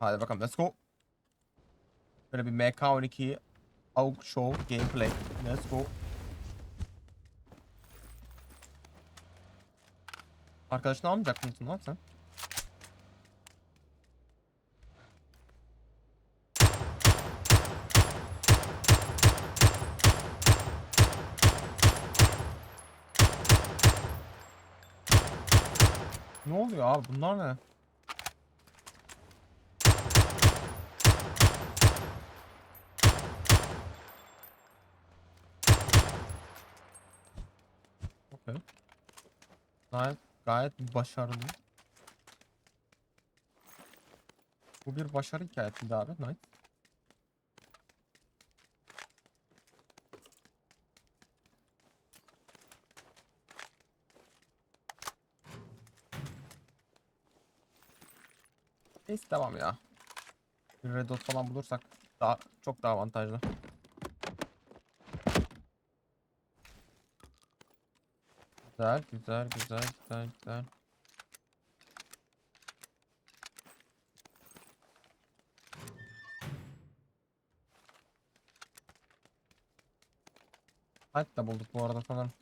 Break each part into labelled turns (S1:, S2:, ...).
S1: Hadi bakalım let's go. Böyle bir MK12 AUG Show gameplay. Let's go. Arkadaşını almayacak mısın lan sen? Ne oluyor abi bunlar ne? Okey. Gayet, gayet başarılı. Bu bir başarı hikayesiydi abi. Nice. Neyse devam ya. Bir red dot falan bulursak daha çok daha avantajlı. Güzel, güzel, güzel, güzel, güzel. Da bulduk bu arada sanırım.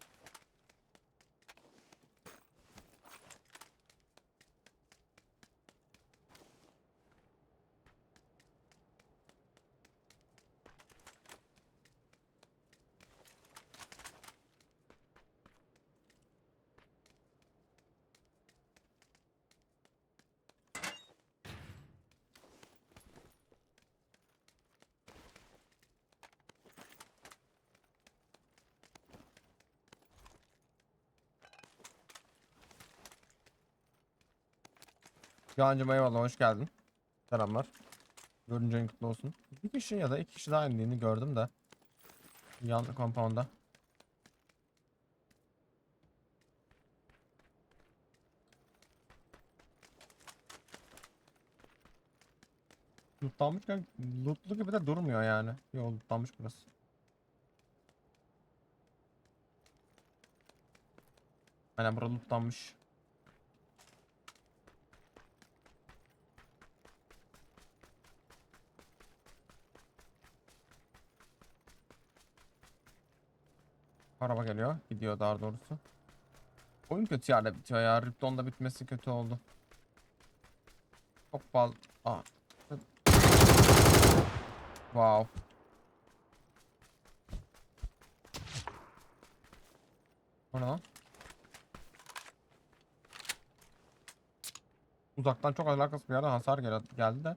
S1: Yancım eyvallah hoş geldin. Selamlar. Görünce kutlu olsun. Bir kişi ya da iki kişi daha indiğini gördüm de. Yan compound'a. Lootlanmışken lootlu gibi de durmuyor yani. Yo lootlanmış burası. Aynen burada lootlanmış. Araba geliyor. Gidiyor daha doğrusu. Oyun kötü yerde bitiyor ya. Ripton'da bitmesi kötü oldu. Çok fazla. Aa. Wow. O ne lan? Uzaktan çok alakasız bir yerden hasar gel geldi de.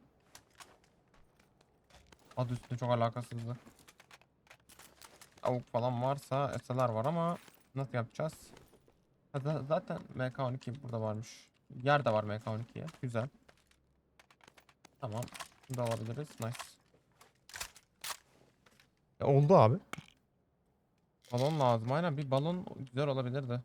S1: Adı üstünde çok alakasızdı. Avuk falan varsa SLR var ama nasıl yapacağız? Zaten MK12 burada varmış. Yer de var MK12'ye. Güzel. Tamam. Bunu da alabiliriz. Nice.
S2: E, oldu abi.
S1: Balon lazım. Aynen bir balon güzel olabilirdi.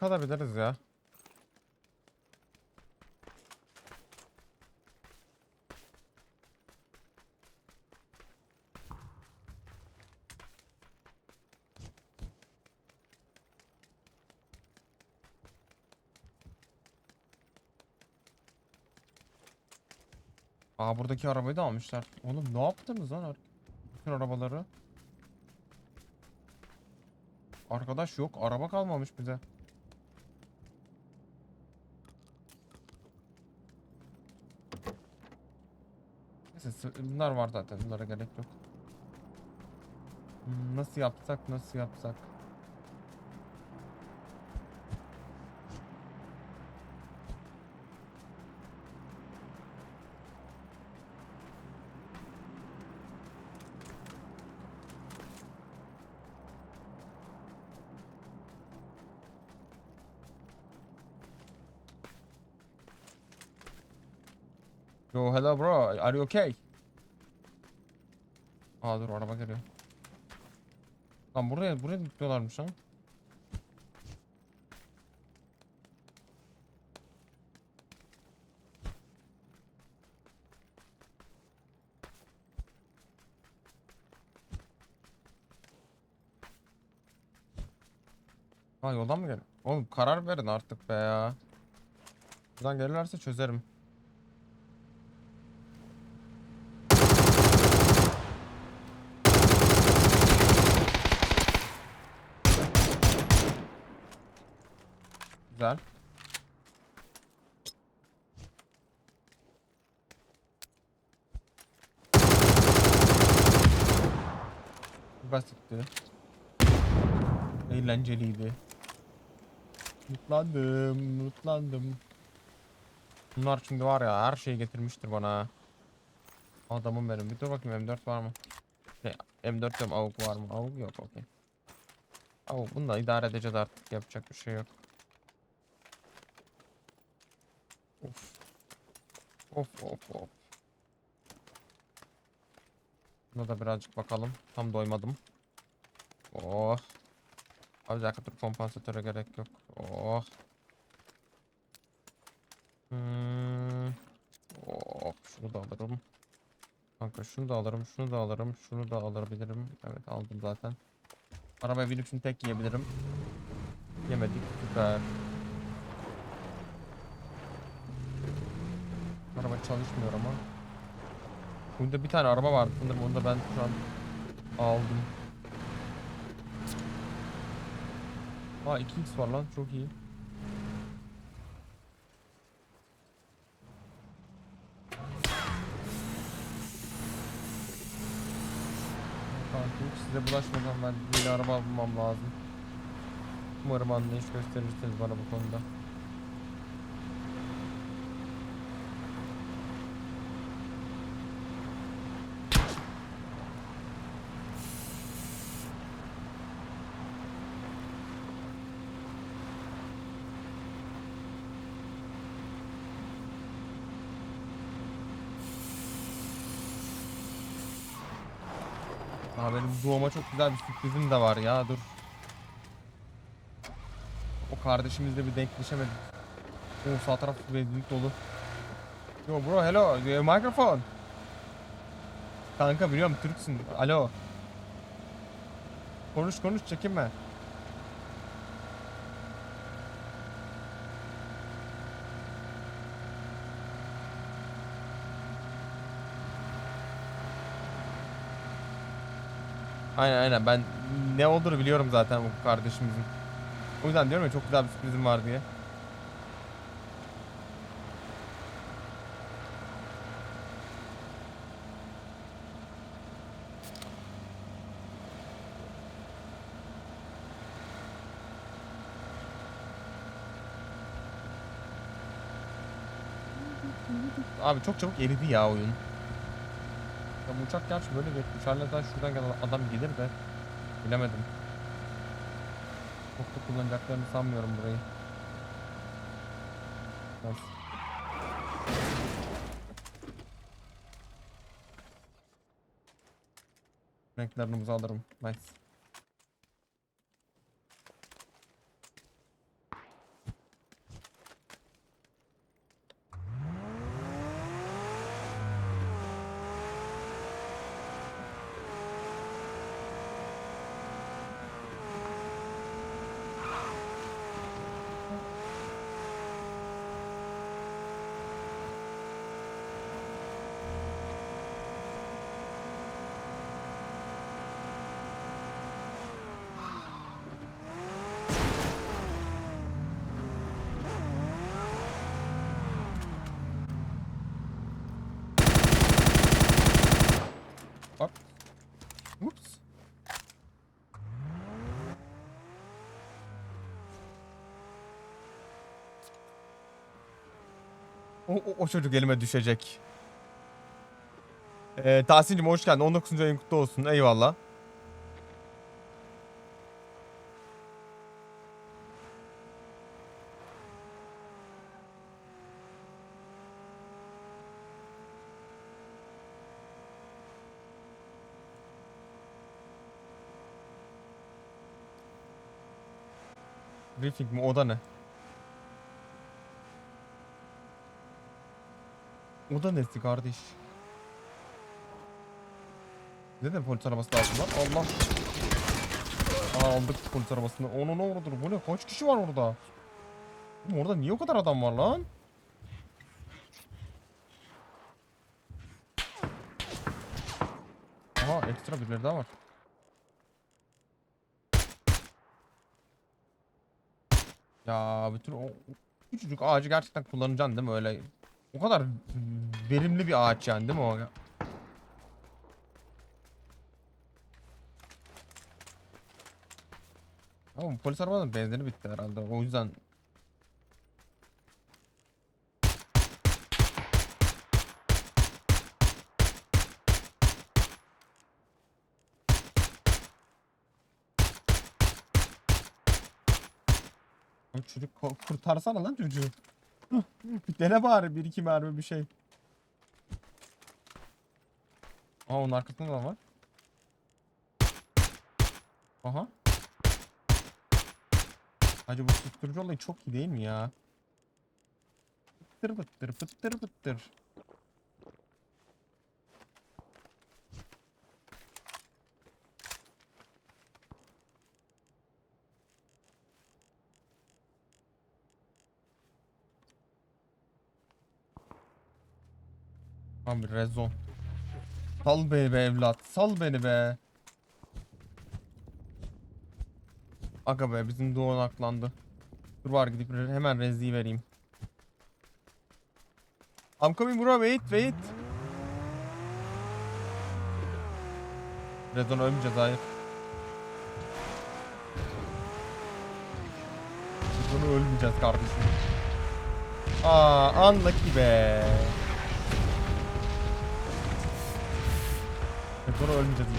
S1: Ama çıkabiliriz ya. Aa buradaki arabayı da almışlar. Oğlum ne yaptınız lan? Bütün arabaları. Arkadaş yok. Araba kalmamış bize. Neyse bunlar var zaten. Bunlara gerek yok. Hmm, Nasıl yapsak nasıl yapsak? Are you okay? Aa dur araba geliyor. Lan buraya buraya gidiyorlarmış ha. Ha yoldan mı geliyor? Oğlum karar verin artık be ya. Buradan gelirlerse çözerim. Güzel. Basitti. Eğlenceliydi. Mutlandım, mutlandım. Bunlar şimdi var ya her şeyi getirmiştir bana. Adamım benim. Bir dur bakayım M4 var mı? Şey, M4 diyorum AUG var mı? AUG yok okey. AUG bunu da idare edeceğiz artık yapacak bir şey yok. Of. Of of of. Buna da birazcık bakalım. Tam doymadım. Oh. Abi dakika dur kompansatöre gerek yok. Oh. Hmm. Oh. Şunu da alırım. Kanka şunu da alırım, şunu da alırım, şunu da alabilirim. Evet aldım zaten. Arabaya binip şimdi tek yiyebilirim. Yemedik. Süper. Çalışmıyor ama. Bunda bir tane araba vardı sanırım onu da ben şu an aldım. Aa 2x var lan çok iyi. Kanka hiç size bulaşmadan ben bir araba bulmam lazım. Umarım anlayış gösterirsiniz bana bu konuda. Benim doğuma çok güzel bir sürprizim de var ya dur. O kardeşimizle bir denkleşemedik. O sağ taraf benzinlik dolu. Yo bro hello microphone? Kanka biliyorum Türksün. Alo. Konuş konuş çekinme. Aynen aynen ben ne olduğunu biliyorum zaten bu kardeşimizin. O yüzden diyorum ya çok güzel bir sürprizim var diye. Abi çok çabuk eridi ya oyun. Ya uçak gerçi böyle bir uçarlardan şuradan gelen adam gelir de bilemedim. Çok da kullanacaklarını sanmıyorum burayı. Biraz. Renklerini alırım. Nice. O, o, o çocuk elime düşecek. Ee, Tahsin'cim hoş geldin. 19. ayın kutlu olsun. Eyvallah. Briefing mi? O da ne? O da nesi kardeş? Neden polis arabası lazım lan? Allah. Aa aldık polis arabasını. Onu ne vurdur? Bu ne? Kaç kişi var orada? Oğlum orada niye o kadar adam var lan? Aha ekstra birileri daha var. Ya bütün o küçücük ağacı gerçekten kullanacaksın değil mi öyle? O kadar verimli bir ağaç yani değil mi o? Ama polis arabanın benzini bitti herhalde. O yüzden çocuk kurtarsana lan çocuğu. dene bari bir iki mermi bir şey. Aa onun arkasında da var. Aha. Hacı bu susturucu olayı çok iyi değil mi ya? Fıttır fıttır fıttır fıttır. Tam bir rezon. Sal beni be evlat. Sal beni be. Aga be bizim Doğan aklandı. Dur var gidip hemen rezliği vereyim. I'm coming bro wait wait. Rezon ölmeyeceğiz hayır. Rezon'u ölmeyeceğiz kardeşim. Aa unlucky be. Rezon'u ölmeyeceğiz.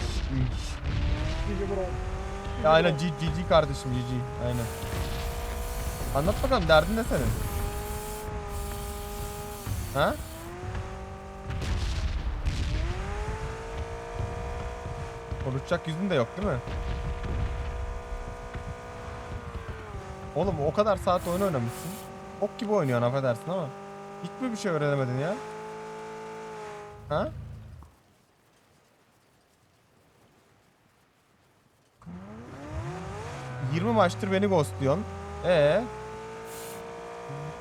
S2: GG bro.
S1: Ya aynen GG kardeşim GG aynen. Anlat bakalım derdin ne senin? Ha? Konuşacak yüzün de yok değil mi? Oğlum o kadar saat oyun oynamışsın. Ok gibi oynuyorsun affedersin ama. Hiç mi bir şey öğrenemedin ya? Ha? ...20 maçtır beni ghostluyorsun. Ee?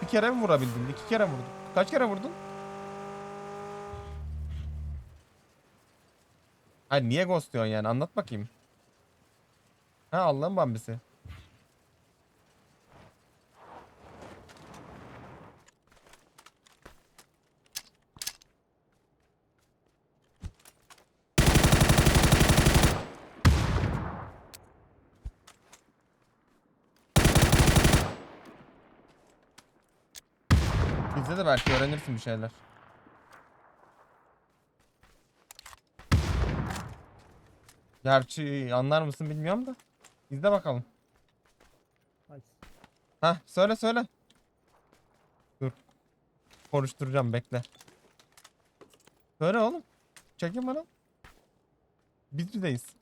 S1: Bir kere mi vurabildin? İki kere mi vurdun? Kaç kere vurdun? Hayır niye ghostluyorsun yani? Anlat bakayım. Ha Allah'ın bambisi. Belki öğrenirsin bir şeyler. Gerçi anlar mısın bilmiyorum da. İzle bakalım.
S2: Nice.
S1: Hah söyle söyle. Dur. Konuşturacağım bekle. Söyle oğlum. Çekin bana. Biz bizeyiz.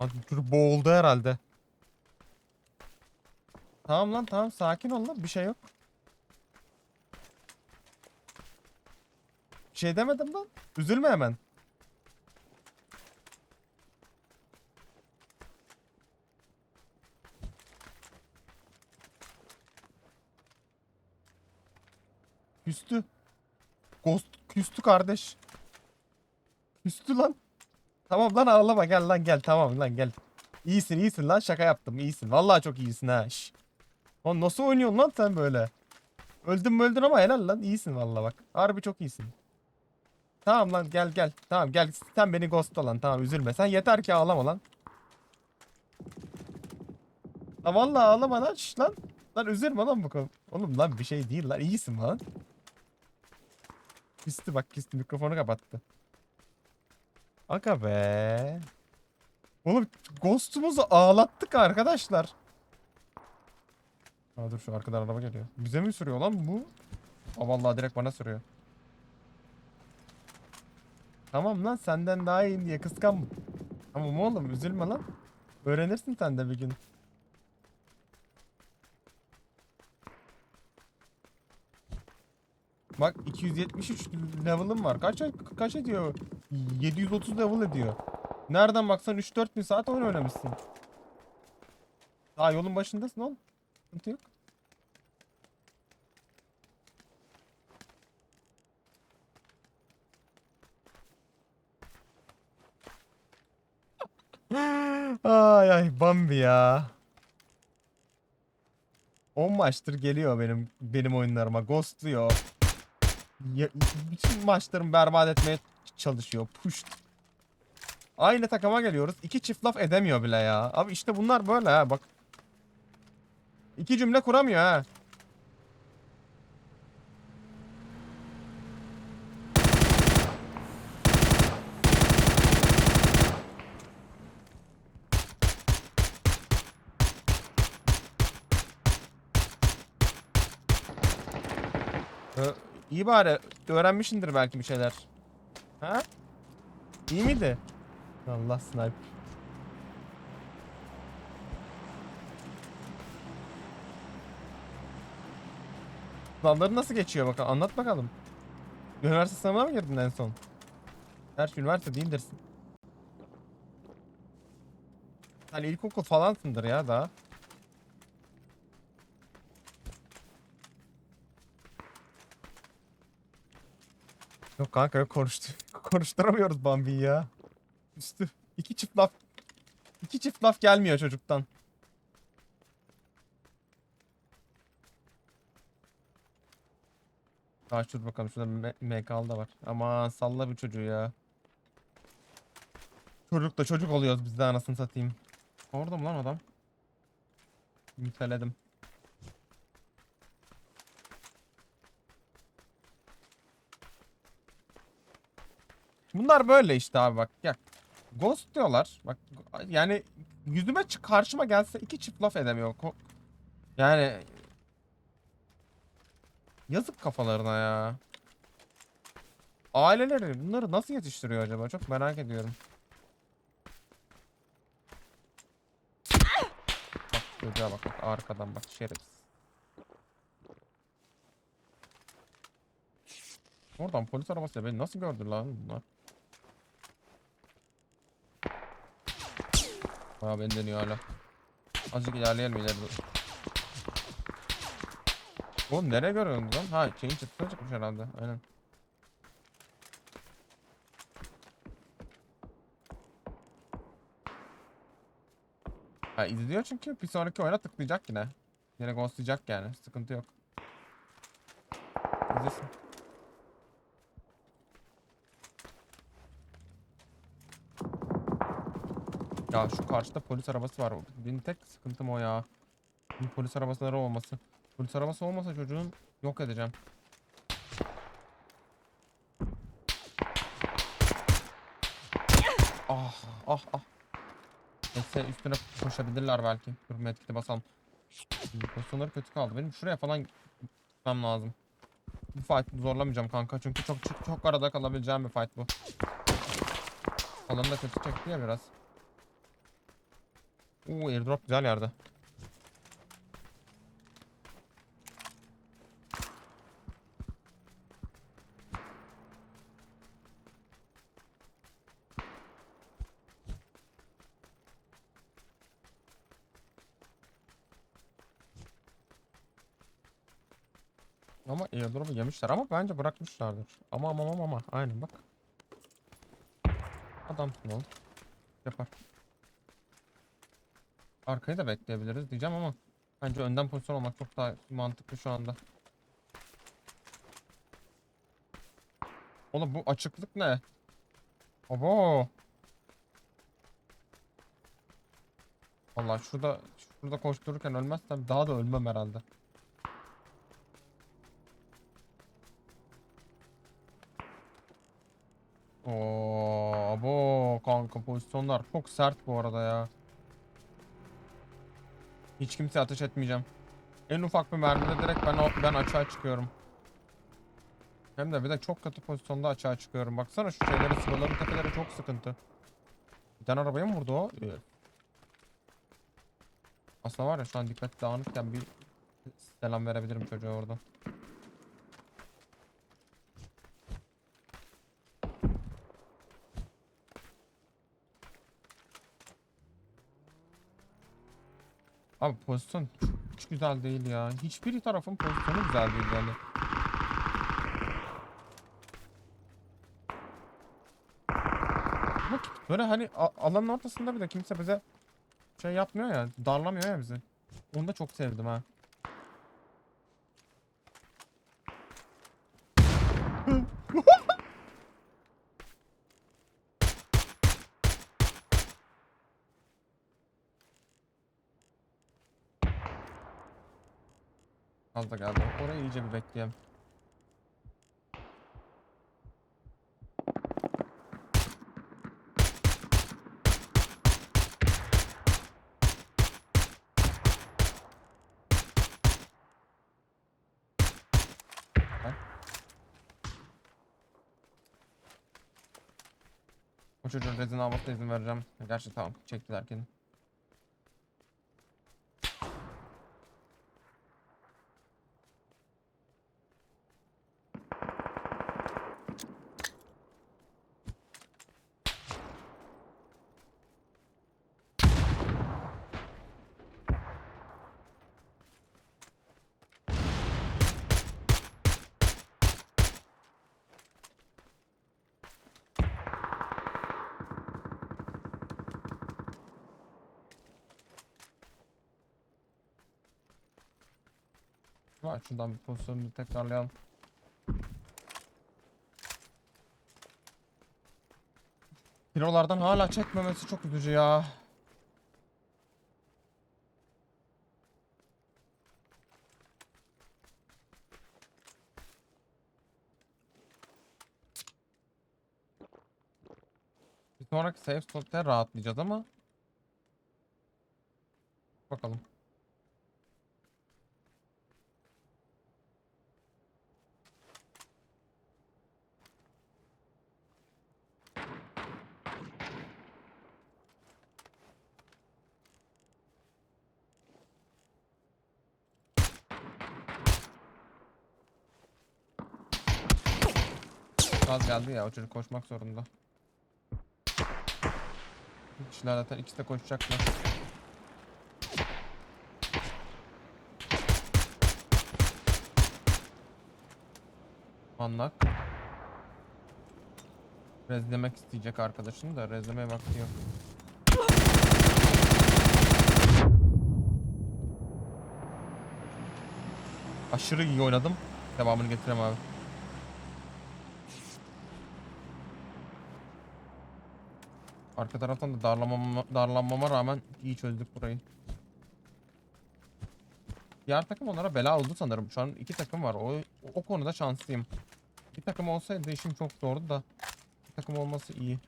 S1: Abi dur boğuldu herhalde. Tamam lan tamam sakin ol lan bir şey yok. Bir şey demedim lan. Üzülme hemen. Küstü. Ghost küstü kardeş. Küstü lan. Tamam lan ağlama gel lan gel tamam lan gel. İyisin iyisin lan şaka yaptım iyisin. Vallahi çok iyisin ha. Şş. Lan nasıl oynuyorsun lan sen böyle? Öldün mü öldün ama helal lan iyisin vallahi bak. Harbi çok iyisin. Tamam lan gel gel. Tamam gel sen beni ghostla lan tamam üzülme. Sen yeter ki ağlama lan. Ha vallahi ağlama lan şş lan. Lan üzülme lan bu. Oğlum lan bir şey değil lan iyisin lan. Küstü bak küstü mikrofonu kapattı. Aga be. Oğlum Ghost'umuzu ağlattık arkadaşlar. Aa dur şu arkadan araba geliyor. Bize mi sürüyor lan bu? Aa vallahi direkt bana sürüyor. Tamam lan senden daha iyiyim diye kıskanma. Tamam oğlum üzülme lan. Öğrenirsin sen de bir gün. Bak 273 level'ım var. Kaç kaç ediyor? 730 level ediyor. Nereden baksan 3-4 bin saat oyun oynamışsın. Daha yolun başındasın oğlum. Sıkıntı yok. ay ay Bambi ya. 10 maçtır geliyor benim benim oyunlarıma. Ghostluyor. Bütün maçlarımı berbat etmeye çalışıyor. Push. Aynı takıma geliyoruz. İki çift laf edemiyor bile ya. Abi işte bunlar böyle ha bak. İki cümle kuramıyor ha. Ee, iyi bari öğrenmişindir belki bir şeyler. Ha? İyi miydi? Allah sniper. Sınavları nasıl geçiyor bakalım anlat bakalım. Üniversite sınavına mı girdin en son? Gerçi üniversite değildirsin. Sen ilkokul falansındır ya daha. Yok kanka yok konuştu. Konuşturamıyoruz Bambi'yi ya. Üstü. iki çift laf. iki çift laf gelmiyor çocuktan. Aa şur bakalım şurada MK'lı da var. Ama salla bir çocuğu ya. Çocuk da çocuk oluyoruz biz de anasını satayım. Orada mı lan adam? Müteledim. Bunlar böyle işte abi bak. Ya Ghost diyorlar. Bak yani yüzüme çık karşıma gelse iki çift laf edemiyor. Yani yazık kafalarına ya. Aileleri bunları nasıl yetiştiriyor acaba? Çok merak ediyorum. Bak çocuğa bak, bak arkadan bak şerefsiz. Oradan polis arabası beni nasıl gördü lan bunlar? Aa beni deniyor hala. Azıcık ilerleyelim ileri doğru. Oğlum nereye görüyorsunuz lan? Ha şeyin çıktığına çıkmış herhalde. Aynen. Ha izliyor çünkü bir sonraki oyuna tıklayacak yine. Yine ghostlayacak yani. Sıkıntı yok. İzlesin. Ya şu karşıda polis arabası var. Benim tek sıkıntım o ya. Bir polis arabasları olması. Polis arabası olmasa çocuğun yok edeceğim. Ah ah ah. Neyse üstüne koşabilirler belki. Dur medkit'i basalım. Pozisyonları kötü kaldı. Benim şuraya falan gitmem lazım. Bu fight zorlamayacağım kanka çünkü çok çok, çok arada kalabileceğim bir fight bu. Alanı da kötü çekti ya biraz. Oo airdrop güzel yerde. Ama airdrop'u yemişler ama bence bırakmışlardır. Ama ama ama ama aynen bak. Adamsın oğlum. Yapar. Arkayı da bekleyebiliriz diyeceğim ama bence önden pozisyon olmak çok daha mantıklı şu anda. Oğlum bu açıklık ne? Abo. Vallahi şurada şurada koştururken ölmezsem daha da ölmem herhalde. Oo, abo kanka pozisyonlar çok sert bu arada ya. Hiç kimseye ateş etmeyeceğim. En ufak bir mermide direkt ben o- ben açığa çıkıyorum. Hem de bir de çok kötü pozisyonda açığa çıkıyorum. Baksana şu şeyleri sıvıların tepeleri çok sıkıntı. Bir tane arabaya mı vurdu o? Evet. Aslında var ya şu an dikkat dağınıkken bir selam verebilirim çocuğa orada. Abi pozisyon hiç, güzel değil ya. Hiçbir tarafın pozisyonu güzel değil yani. Bak böyle hani alanın ortasında bir de kimse bize şey yapmıyor ya, darlamıyor ya bizi. Onu da çok sevdim ha. Az da geldi. Orayı iyice bir bekleyelim. Çocuğun rezin almasına izin vereceğim. Gerçi tamam çektiler kendini. Var şuradan bir pozisyonu bir tekrarlayalım. Kilolardan hala çekmemesi çok üzücü ya. Bir sonraki save slot'ta rahatlayacağız ama bakalım. Gaz geldi ya o çocuk koşmak zorunda. Bu kişiler zaten ikisi de koşacaklar. Anlak. Rezlemek isteyecek arkadaşını da rezlemeye vakti yok. Aşırı iyi oynadım. Devamını getiremem abi. Arka taraftan da darlamama, darlanmama rağmen iyi çözdük burayı. Diğer takım onlara bela oldu sanırım. Şu an iki takım var. O, o konuda şanslıyım. Bir takım olsaydı işim çok zordu da. Bir takım olması iyi.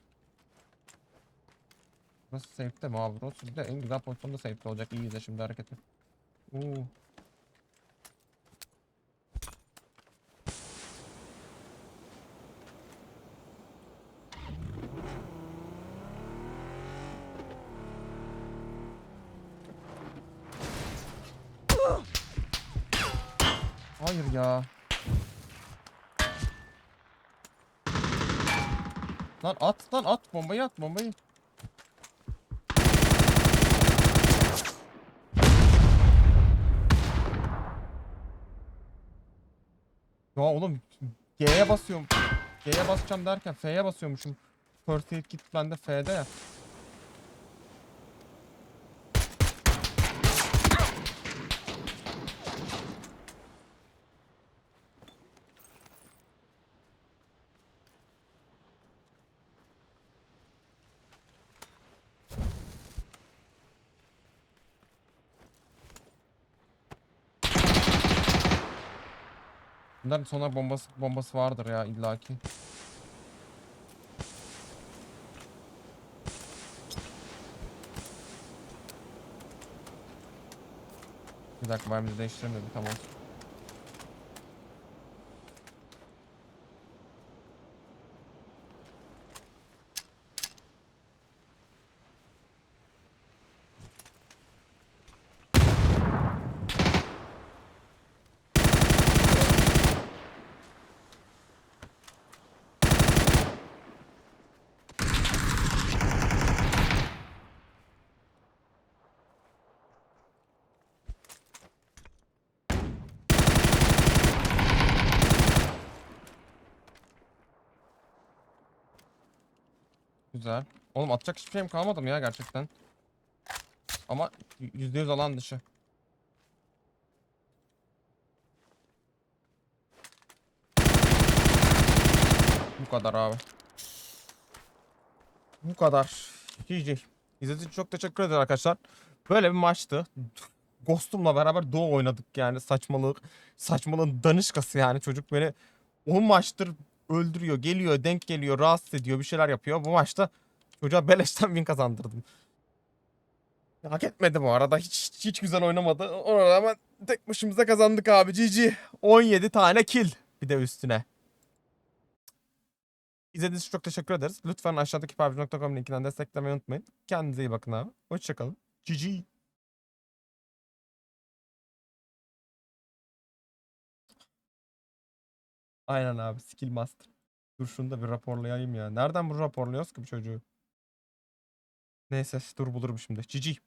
S1: Burası safe'de mi abi? Burası bir de en güzel pozisyonda safe'de olacak. İyi izle şimdi hareketi. Oo. Hayır ya. Lan at lan at bombayı at bombayı. Ya oğlum G'ye basıyorum. G'ye basacağım derken F'ye basıyormuşum. First aid kit bende F'de ya. Bunların sonar bombası bombası vardır ya illaki. Bir dakika ben de bir tam Güzel. Oğlum atacak hiçbir şeyim kalmadı mı ya gerçekten? Ama y- %100 alan dışı. Bu kadar abi. Bu kadar. GG. İzlediğiniz için çok teşekkür ederim arkadaşlar. Böyle bir maçtı. Ghost'umla beraber Doğu oynadık yani saçmalık. Saçmalığın danışkası yani çocuk beni 10 maçtır öldürüyor, geliyor, denk geliyor, rahatsız ediyor, bir şeyler yapıyor. Bu maçta çocuğa beleşten win kazandırdım. Hak etmedi bu arada. Hiç, hiç güzel oynamadı. Ona rağmen tek başımıza kazandık abi. GG. 17 tane kill. Bir de üstüne. İzlediğiniz için çok teşekkür ederiz. Lütfen aşağıdaki pubg.com linkinden desteklemeyi unutmayın. Kendinize iyi bakın abi. Hoşçakalın. GG. Aynen abi. Skill master. Dur şunu da bir raporlayayım ya. Nereden bunu raporluyoruz ki bu çocuğu? Neyse dur bulurum şimdi. GG.